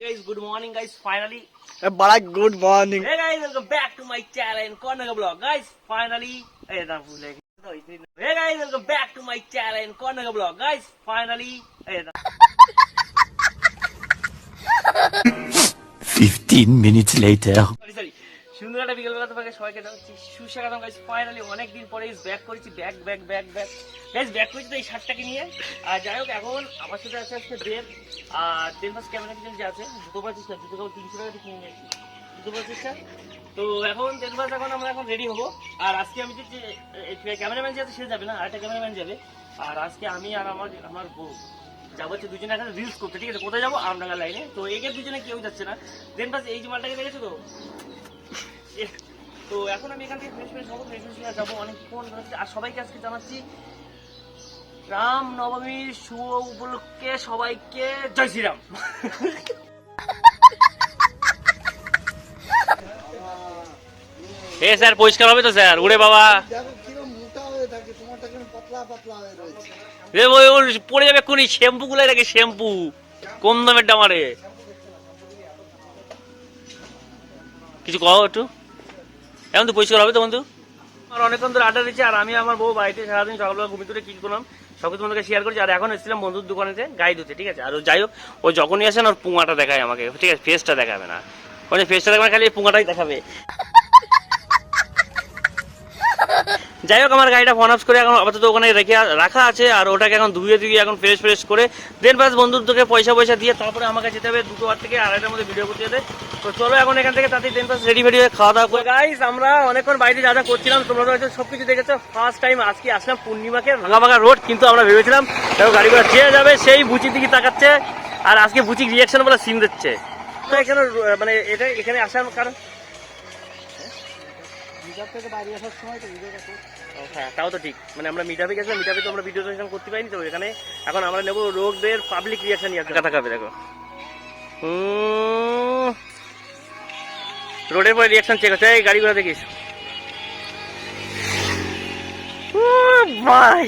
guys good morning guys finally a बड़ा good morning. hey guys welcome back to my channel corner blog. guys finally ए ना भूले तो hey guys welcome back to my channel corner blog. guys finally 15 minutes later sorry sorry সুন্দর একটা বিকেলবেলা তোমাকে সবাইকে সুস্বাগতম গাইস ফাইনালি অনেকদিন পরে ব্যাক করেছি। Back back back back guys back করেছি তো এই শার্টটাকে নিয়ে। আর যাই হোক, এখন আমার সাথে আছে আজকে দেব। আর দেব মাস ক্যামেরা কিছু যে আছে দুটো পাচ্ছিস না দুটো কেবল তিনশো টাকা কিনে নিয়েছি দুটো পাচ্ছিস না? তো এখন দেব মাস এখন আমরা এখন রেডি হব। আর আজকে আমি যে ক্যামেরাম্যান যে আছে, সে যাবে না, আরেকটা ক্যামেরাম্যান যাবে। আর আজকে আমি আর আমার আমার বউ যাব হচ্ছে দুজনে এখন রিলস করতে, ঠিক আছে? কোথায় যাব? আমডাঙ্গা লাইনে তো এগের দুজনে কেউ যাচ্ছে না। দেন পাস এই যে মালটাকে দেখেছ তো? তো এখন আমি এখান থেকে ফ্রেশ ফ্রেশ হব ফ্রেশ ফ্রেশ যাব অনেকক্ষণ আর সবাইকে আজকে জানাচ্ছি রাম শুভ উপলক্ষে সবাইকে জয় শ্রীরাম। এ স্যার, পরিষ্কার হবে তো স্যার? উড়ে বাবা। পড়ে যাবে কোনি শ্যাম্পু গুলো রাখে শ্যাম্পু। কম দামের ডামারে কিছু কও একটু। এখন তো পরিষ্কার হবে তো বন্ধু? আমার অনেকক্ষণ ধরে আড্ডা দিচ্ছে আর আমি আমার বউ বাড়িতে সারাদিন সকালবেলা ঘুমিয়ে তুলে কি করলাম সব সবকিছু বন্ধুকে শেয়ার করছি। আর এখন এসেছিলাম বন্ধুর দোকানেতে গাই ধুতে ঠিক আছে? আর যাই হোক, ও যখনই আসেন ওর পুঙাটা দেখায় আমাকে। ঠিক আছে ফেসটা দেখাবে না। ওখানে ফেসটা দেখাবে খালি পুঙাটাই দেখাবে। যাই হোক আমার গাড়িটা ফোন করে এখন আপাতত ওখানে রেখে রাখা আছে আর ওটাকে এখন ধুয়ে ধুয়ে এখন ফ্রেশ ফ্রেশ করে দেন বাস বন্ধুত্বকে পয়সা পয়সা দিয়ে তারপরে আমাকে যেতে হবে দুটো বার থেকে আড়াইটার মধ্যে ভিডিও করতে যেতে। তো চলো এখন এখান থেকে তাতে দেন বাস রেডি ফেডি হয়ে খাওয়া দাওয়া করে গাইস আমরা অনেকক্ষণ বাইরে যা যা করছিলাম তোমরা তো সব কিছু দেখেছ। ফার্স্ট টাইম আজকে আসলাম পূর্ণিমাকে ভাঙা ভাঙা রোড কিন্তু আমরা ভেবেছিলাম দেখো গাড়ি ঘোড়া চেয়ে যাবে সেই বুচির দিকে তাকাচ্ছে আর আজকে বুচির রিয়াকশন বলে সিন দিচ্ছে। তো এখানে মানে এটা এখানে আসার কারণ থেকে বাইরে আসার সময় তো ভিডিওটা হ্যাঁ তাও তো ঠিক। মানে আমরা মিটাপে গেছিলাম মিটাপে তো আমরা ভিডিও সেশন করতে পারিনি তো, এখানে এখন আমরা নেব রোগদের পাবলিক রিয়াকশন নিয়ে কথা খাবে দেখো। রোডের পরে রিয়াকশন চেক হচ্ছে। এই গাড়ি ঘোড়া দেখিস ভাই।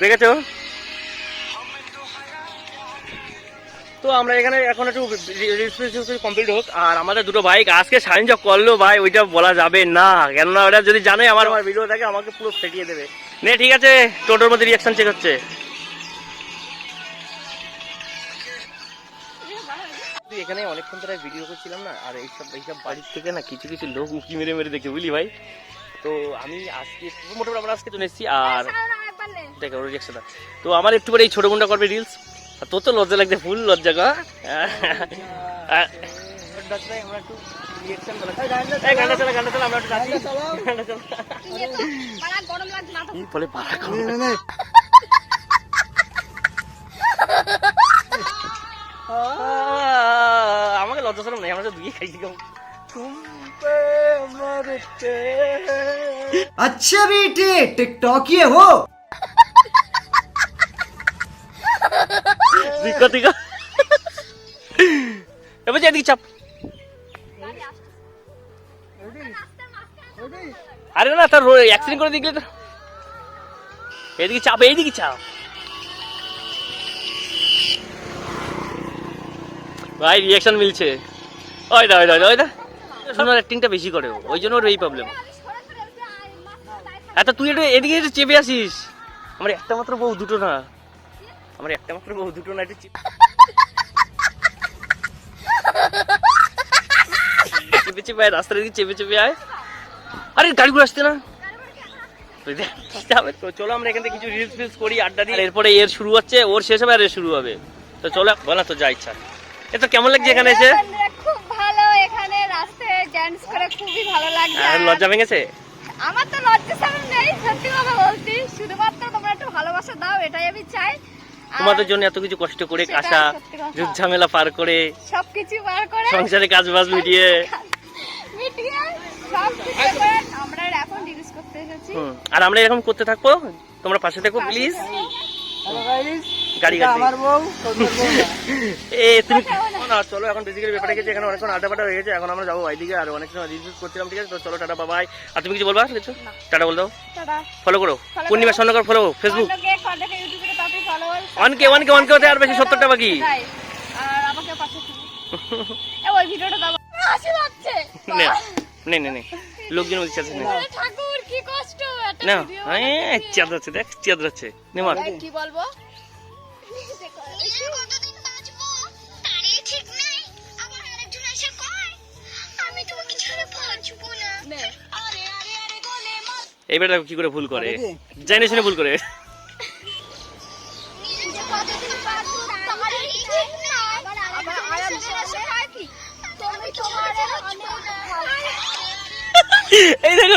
দেখেছ? তো আমরা এখানে এখন একটু কমপ্লিট হোক। আর আমাদের দুটো বাইক আজকে সাইন যা করল ভাই ওইটা বলা যাবে না। কেননা ওটা যদি জানে আমার আমার ভিডিও থাকে আমাকে পুরো ফেটিয়ে দেবে। নে ঠিক আছে টোটোর মধ্যে রিয়াকশন চেক হচ্ছে। এখানে অনেকক্ষণ ধরে ভিডিও করছিলাম না আর এইসব এইসব বাড়ির থেকে না কিছু কিছু লোক উকি মেরে মেরে দেখে বুঝলি ভাই? তো আমি আজকে মোটামুটি আমরা আজকে চলে এসেছি আর দেখো রিয়াকশনটা তো আমার একটু পরে এই ছোট গুন্ডা করবে রিলস তোর তো লজ্জা লাগছে ফুল লজ্জা গা আর- ডাক্তার, আমরা একটু reaction বানাচ্ছি। এই গানটা চালা, গানটা চালা, আমরা একটু নাচি। গানটা চালা। গরম লাগছে না কি বলে পাড়া গরম। নে, নে, নে। আহ, আমাকে লজ্জা সরম নেই আমরা তো দুই খাইছি কেমন अच्छा बेटे टिकटॉक ये हो দিকা দিকা এবার এদিকে চাপ আরে না তার অ্যাক্সিডেন্ট করে দেখলে তো এদিকে চাপ এইদিকে চাপ ভাই রিয়াকশন মিলছে ওই দা ওই দা ওই দা শোনার অ্যাক্টিংটা বেশি করে ওই জন্য ওর এই প্রবলেম আচ্ছা তুই একটু এদিকে চেপে আসিস আমার একটা মাত্র বউ দুটো না আমার একটা মাত্র বউ দুটো না একটু চেপে চেপে আয় রাস্তার দিকে চেপে চেপে আয়। আরে গাড়িগুলো আসছে না। যাবে। তো চলো আমরা এখান থেকে কিছু রিলস ফিলস করি আড্ডা দিই। এরপরে এর শুরু হচ্ছে ওর শেষ হবে আর এর শুরু হবে। তো চলো বলা তো যা ইচ্ছা। এ তো কেমন লাগছে এখানে এসে? খুব ভালো এখানে রাস্তায় ডান্স করে খুবই ভালো লাগছে। আর লজ্জা ভেঙেছে? আমার তো লজ্জা সামনে নেই সত্যি কথা বলছি। শুধুমাত্র তোমরা একটু ভালোবাসা দাও এটাই আমি চাই। তোমাদের জন্য এত কিছু কষ্ট করে আসা যুদ্ধ ঝামেলা পার করে সবকিছু বার করে সংসারে কাজ বাজ মিটিয়ে। মিটিয়ে সব কিছু করে। আমরা এখন রিলিজ করতে এসেছি। হুম, আর আমরা এরকম করতে থাকব? তোমরা পাশে থাকো প্লিজ। গাড়ি আমার বউ। এ তুমি না চলো এখন বেসিক্যালি ব্যাপারটা গেছে এখানে অনেকক্ষণ আড্ডা হয়ে গেছে এখন আমরা যাব ওইদিকে আর অনেক সময় করছিলাম ঠিক আছে? তো চলো টাটা বাবাই আর তুমি কিছু বলবা? কিছু টাটা বল দাও। ফলো করো। পূর্ণিমা করো। স্বর্ণকর ফলো ফেসবুক ওয়ানকে ওয়ানকে ওয়ানকে হতে আর বেশি সত্তরটা বাকি? আর আমাকে পাশে ওই ভিডিওটা দাও। হাসি পাচ্ছে নে নে নে নে। লোকজন বলছে আছে না। ঠাকুর কি কষ্ট। একটা ভিডিও হ্যাঁ চাঁদ যাচ্ছে দেখ চাঁদ যাচ্ছে নে মার। কি বলব? কতদিন বাঁচবো? তারই ঠিক নেই। আবার আরেকজন এসে কয় আমি তোমাকে ছাড়া বাঁচবো না। নে। আরে আরে আরে গলে মার। এইবার দেখো কি করে ভুল করে? জানি শুনে ভুল করে। এই দেখো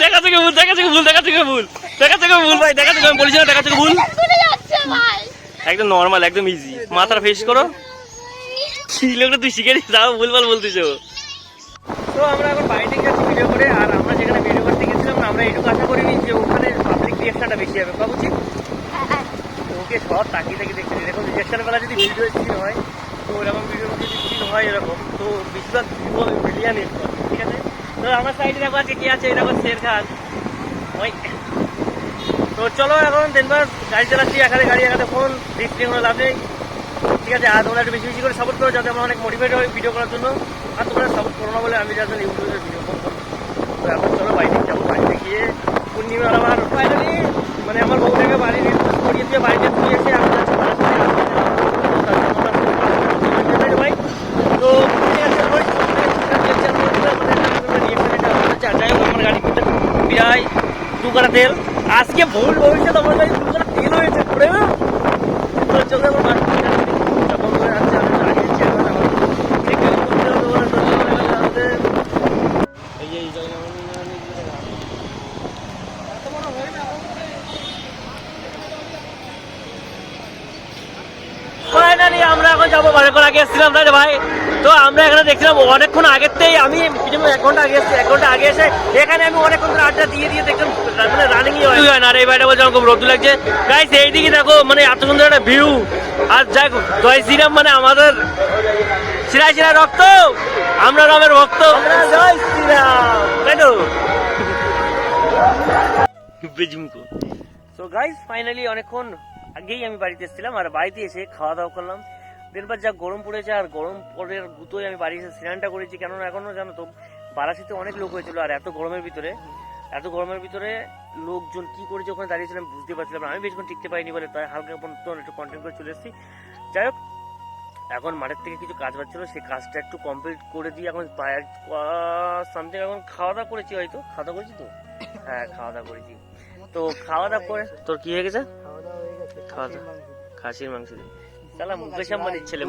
দেখো থেকে ভুল, দেখা থেকে ভুল, দেখা থেকে ভুল, দেখা থেকে ভুল, ভাই, দেখা থেকে বলেছি না, দেখা থেকে ভুল। একদম নর্মাল একদম ইজি মাথাটা ফেস করো। কি লোকটা, তুই শিখে নিস, তাও ভুলভাল বলতেছো। তো আমরা এখন থেকে যাচ্ছি ভিডিও করে, আর আমরা যেখানে ভিডিও করতে গেছিলাম, আমরা এটুকু আশা করিনি যে ওখানে পাবলিক রিয়াকশনটা বেশি হবে। ভাবছি তো ওকে সব তাকিয়ে তাকিয়ে দেখছি এরকম রিয়াকশনের বেলা যদি ভিডিও সিন হয়, তো এরকম ভিডিও যদি সিন হয় এরকম, তো বেশিরভাগ মিলিয়ান ঠিক আছে? তো আমার সাইডে দেখো আজকে কি আছে দেখো শের খান ওই। তো চলো এখন দিনবার গাড়ি চালাচ্ছি এখানে গাড়ি এখানে ফোন নিয়ে কোনো লাভ নেই। ঠিক আছে, আর তোমরা একটু বেশি বেশি করে সাপোর্ট করো যাতে আমরা অনেক মোটিভেট হয় ভিডিও করার জন্য। আর তোমরা সাপোর্ট করো না বলে আমি যাতে ইউটিউবে ভিডিও করব তো এখন চলো বাড়িতে যাব, বাড়িতে গিয়ে পূর্ণিমার আমার ফাইনালি মানে আমার বউটাকে বাড়ি করিয়ে দিয়ে বাড়িতে ঘুরে এসে আমি যাচ্ছি তো বিরাই দু তেল আজকে ভুল ভবিষ্যৎ আমার কাছে তেল হয়েছে না তো চলে আমার বাড়ি থেকে যখন করে যাচ্ছে আমি দাঁড়িয়েছি এখন আমার দেখে করতে হবে ওরা তো চলে গেলে আমাদের এই যে এই জায়গা ফাইনালি আমরা এখন যাব বারেকর আগে এসেছিলাম তাই ভাই? তো আমরা এখানে দেখছিলাম অনেকক্ষণ আগের থেকে আমি এক ঘণ্টা আগে এসেছি এক ঘণ্টা আগে এসে এখানে আমি অনেকক্ষণ আড্ডা দিয়ে দিয়ে দেখলাম মানে রানিংই হয়। না আর এই বাড়িটা বলছে আমার খুব রোদ লাগছে। গাইস এইদিকে দেখো মানে এত সুন্দর একটা ভিউ আর যাই জয় শ্রীরাম মানে আমাদের শিরায় শিরায় রক্ত। আমরা রামের ভক্ত। জয় শ্রীরাম তাই তো? তো গাইস ফাইনালি অনেকক্ষণ আগেই আমি বাড়িতে এসেছিলাম আর বাড়িতে এসে খাওয়া দাওয়া করলাম। দিনবার যা গরম পড়েছে আর গরম পড়ের গুতোয় আমি বাড়ি এসে স্নানটা করেছি। কেননা এখনও জানো তো বারাসিতে অনেক লোক হয়েছিল আর এত গরমের ভিতরে এত গরমের ভিতরে লোকজন কি করেছে ওখানে দাঁড়িয়েছিলাম বুঝতে পারছিলাম আমি বেশিক্ষণ টিকতে পারিনি বলে তাই হালকা তো একটু কন্টেন্ট করে চলে এসেছি। যাই হোক এখন মাঠের থেকে কিছু কাজ বাড়ছিল সেই কাজটা একটু কমপ্লিট করে দিয়ে এখন সামথিং এখন খাওয়া দাওয়া করেছি হয়তো। খাওয়া দাওয়া করেছি তো? হ্যাঁ খাওয়া দাওয়া করেছি। তো খাওয়া দাওয়া করে তোর কি হয়ে গেছে? খাওয়া দাওয়া হয়ে গেছে খাওয়া দাওয়া। খাসির মাংস দিয়ে। সালা মুকেশ আম্বানির ছেলে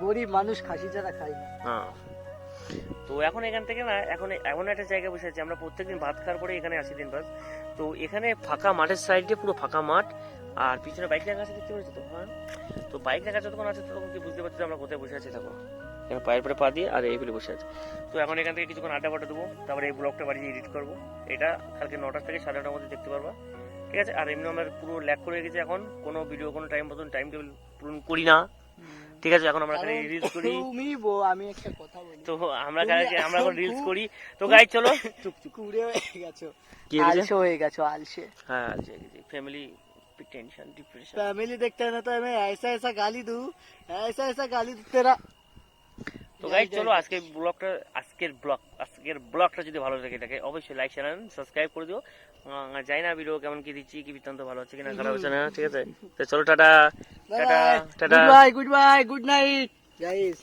গরিব- মানুষ খাসি ছাড়া খায় না। হ্যাঁ। তো এখন এখান থেকে না এখন এমন একটা জায়গায় বসে আছি আমরা প্রত্যেকদিন ভাত খাওয়ার পরে এখানে আসি দিন বাস তো এখানে ফাঁকা মাঠের সাইডে পুরো ফাঁকা মাঠ আর পিছনে বাইক রাখা আছে দেখতে পাচ্ছি তো? হ্যাঁ। তো বাইক রাখা যতক্ষণ আছে ততক্ষণ কি বুঝতে পারছি আমরা কোথায় বসে আছি? থাকো এখানে পায়ের পরে পা দিয়ে আর এই ফেলে বসে আছে। তো এখন এখান থেকে কিছুক্ষণ আড্ডা ফাটা দেবো তারপরে এই ব্লগটা বাড়ি এডিট করব। এটা কালকে নটার থেকে সাড়ে নটার মধ্যে দেখতে পারবা। ঠিক আছে আর এমনি আমার পুরো ল্যাক করে গেছে এখন কোনো ভিডিও কোনো টাইম মতন টাইম টেবিল পূরণ করি না ঠিক আছে এখন আমরা এখানে রিলস করি তুমি বউ আমি একটা কথা বলি তো আমরা কালকে- আমরা এখন রিলস করি তো গাই চলো কুড়ে হয়ে গেছো কি হয়েছে? আলসে হয়ে গেছো আলসে হ্যাঁ ফ্যামিলি টেনশন ডিপ্রেশন फैमिली देखता है ना तो मैं ऐसा ऐसा गाली दूं ऐसा ऐसा गाली दूं तेरा তো গাই চলো আজকে ব্লগটা আজকের ব্লগ আজকের ব্লগটা যদি ভালো লাগে থাকে অবশ্যই লাইক চ্যানেল সাবস্ক্রাইব করে দিও। যাই না ভিডিও কেমন কি দিচ্ছি কি বৃত্তান্ত ভালো হচ্ছে কিনা খারাপ হচ্ছে না ঠিক আছে? তো চলো tata. Tata tata. Good bye good bye good night guys